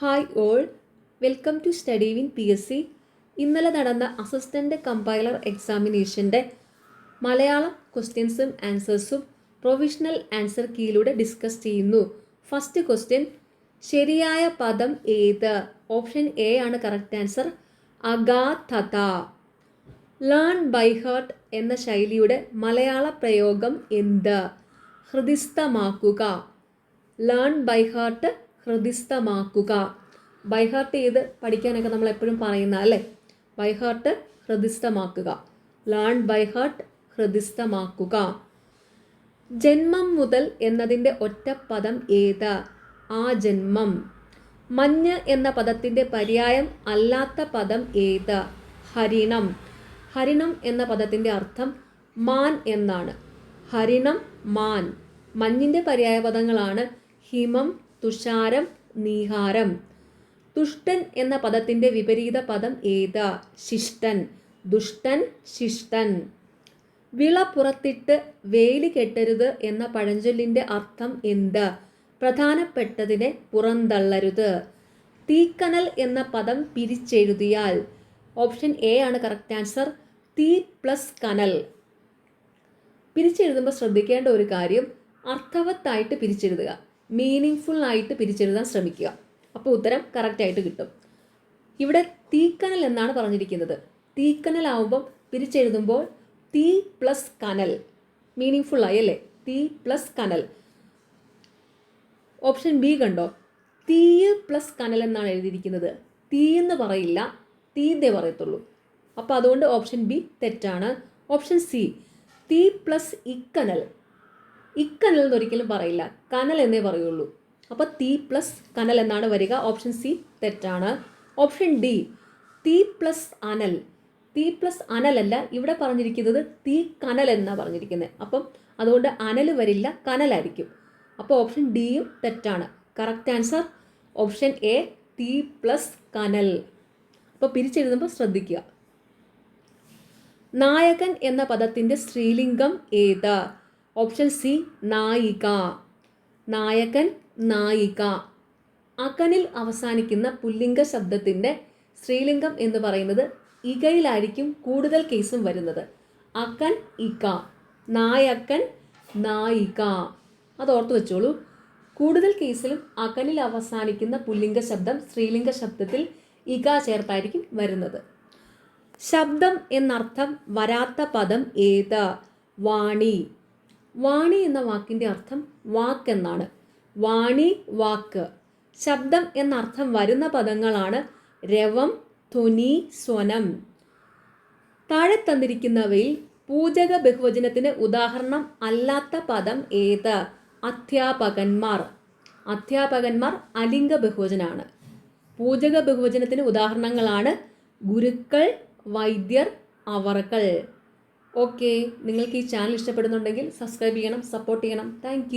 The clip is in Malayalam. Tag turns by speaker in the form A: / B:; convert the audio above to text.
A: Hi all welcome to study win P S C ഇന്നലെ നടന്ന അസിസ്റ്റന്റ് കമ്പൈലർ എക്സാമിനേഷന്റെ മലയാളം ക്വസ്റ്റ്യൻസും ആൻസേഴ്സും പ്രൊവിഷണൽ ആൻസർ കീയിലൂടെ ഡിസ്കസ് ചെയ്യുന്നു. ഫസ്റ്റ് ക്വസ്റ്റ്യൻ ശരിയായ പദം ഏത്? ഓപ്ഷൻ എ ആണ് കറക്റ്റ് ആൻസർ അഗാധത. ലേൺ ബൈ ഹാർട്ട് എന്ന ശൈലിയുടെ മലയാള പ്രയോഗം എന്ത്? ഹൃദിസ്ഥമാക്കുക. ലേൺ ബൈ ഹാർട്ട് ഹൃദിസ്ഥമാക്കുക. ബൈഹാർട്ട് ചെയ്ത് പഠിക്കാനൊക്കെ നമ്മൾ എപ്പോഴും പറയുന്ന അല്ലേ? ബൈഹാർട്ട് ഹൃദിസ്ഥമാക്കുക. ലേൺ ബൈ ഹാർട്ട് ഹൃദിസ്ഥമാക്കുക. ജന്മം മുതൽ എന്നതിന്റെ പദം ഏത്? ആ ജന്മം. മഞ്ഞ് എന്ന പദത്തിന്റെ പര്യായം അല്ലാത്ത പദം ഏത്? ഹരിണം. ഹരിണം എന്ന പദത്തിന്റെ അർത്ഥം മാൻ എന്നാണ്. ഹരിണം മാൻ. മഞ്ഞിന്റെ പര്യായ പദങ്ങളാണ് ഹിമം തുഷാരം നീഹാരം. തുഷ്ടൻ എന്ന പദത്തിന്റെ വിപരീത പദം ഏതാ? ശിഷ്ടൻ. ദുഷ്ടൻ ശിഷ്ടൻ. വിള പുറത്തിട്ട് വേലി കെട്ടരുത് എന്ന പഴഞ്ചൊല്ലിന്റെ അർത്ഥം എന്ത്? പ്രധാനപ്പെട്ടതിനെ പുറന്തള്ളരുത്. തീക്കനൽ എന്ന പദം പിരിച്ചെഴുതിയാൽ. ഓപ്ഷൻ എ ആണ് കറക്റ്റ് ആൻസർ. തീ പ്ലസ് കനൽ. പിരിച്ചെഴുതുമ്പോൾ ശ്രദ്ധിക്കേണ്ട ഒരു കാര്യം അർത്ഥവത്തായിട്ട് പിരിച്ചെഴുതുക. മീനിങ് ആയിട്ട് പിരിച്ചെഴുതാൻ ശ്രമിക്കുക. അപ്പോൾ ഉത്തരം കറക്റ്റായിട്ട് കിട്ടും. ഇവിടെ തീക്കനൽ എന്നാണ് പറഞ്ഞിരിക്കുന്നത്. തീക്കനൽ തീക്കനലാവുമ്പം പിരിച്ചെഴുതുമ്പോൾ തീ പ്ലസ് കനൽ. മീനിങ് ഫുൾ ആയി അല്ലേ? തീ പ്ലസ് കനൽ. ഓപ്ഷൻ ബി കണ്ടോ? തീ പ്ലസ് കനൽ എന്നാണ് എഴുതിയിരിക്കുന്നത്. തീ എന്ന് പറയില്ല. തീന്നേ പറയത്തുള്ളൂ. അപ്പോൾ അതുകൊണ്ട് ഓപ്ഷൻ ബി തെറ്റാണ്. ഓപ്ഷൻ സി തീ പ്ലസ് ഇക്കനൽ. ഇക്കനൽ എന്നൊരിക്കലും പറയില്ല. കനൽ എന്നേ പറയുള്ളൂ. അപ്പോൾ തീ പ്ലസ് കനൽ എന്നാണ് വരിക. ഓപ്ഷൻ സി തെറ്റാണ്. ഓപ്ഷൻ ഡി തീ പ്ലസ് അനൽ. തീ പ്ലസ് അനലല്ല ഇവിടെ പറഞ്ഞിരിക്കുന്നത് തീ കനൽ എന്നാണ് പറഞ്ഞിരിക്കുന്നത് അപ്പം അതുകൊണ്ട് അനൽ വരില്ല കനലായിരിക്കും. അപ്പോൾ ഓപ്ഷൻ ഡിയും തെറ്റാണ്. കറക്റ്റ് ആൻസർ ഓപ്ഷൻ എ തീ പ്ലസ് കനൽ. അപ്പോൾ പിരിച്ചെഴുതുമ്പോൾ ശ്രദ്ധിക്കുക. നായകൻ എന്ന പദത്തിന്റെ സ്ത്രീലിംഗം ഏത്? ഓപ്ഷൻ സി നായിക. നായകൻ നായിക. അകനിൽ അവസാനിക്കുന്ന പുല്ലിംഗ ശബ്ദത്തിന്റെ സ്ത്രീലിംഗം എന്ന് പറയുന്നത് ഇകയിലായിരിക്കും കൂടുതൽ കേസും വരുന്നത്. അക്കൻ ഇക. നായക്കൻ നായിക. അത് ഓർത്ത് വെച്ചോളൂ. കൂടുതൽ കേസിലും അകനിൽ അവസാനിക്കുന്ന പുല്ലിംഗ ശബ്ദം സ്ത്രീലിംഗ ശബ്ദത്തിൽ ഇക ചേർത്തായിരിക്കും വരുന്നത്. ശബ്ദം എന്നർത്ഥം വരാത്ത പദം ഏത്? വാണി. വാണി എന്ന വാക്കിന്റെ അർത്ഥം വാക്ക് എന്നാണ്. വാണി വാക്ക്. ശബ്ദം എന്നർത്ഥം വരുന്ന പദങ്ങളാണ് രവം ധ്വനി സ്വനം. താഴെ തന്നിരിക്കുന്നവയിൽ പൂജക ബഹുവചനത്തിന് ഉദാഹരണം അല്ലാത്ത പദം ഏത്? അധ്യാപകന്മാർ. അധ്യാപകന്മാർ അലിംഗ ബഹുവചനാണ്. പൂജക ബഹുവചനത്തിന് ഉദാഹരണങ്ങളാണ് ഗുരുക്കൾ വൈദ്യർ അവർകൾ. ഓക്കെ നിങ്ങൾക്ക് ഈ ചാനൽ ഇഷ്ടപ്പെടുന്നുണ്ടെങ്കിൽ സബ്സ്ക്രൈബ് ചെയ്യണം സപ്പോർട്ട് ചെയ്യണം. താങ്ക്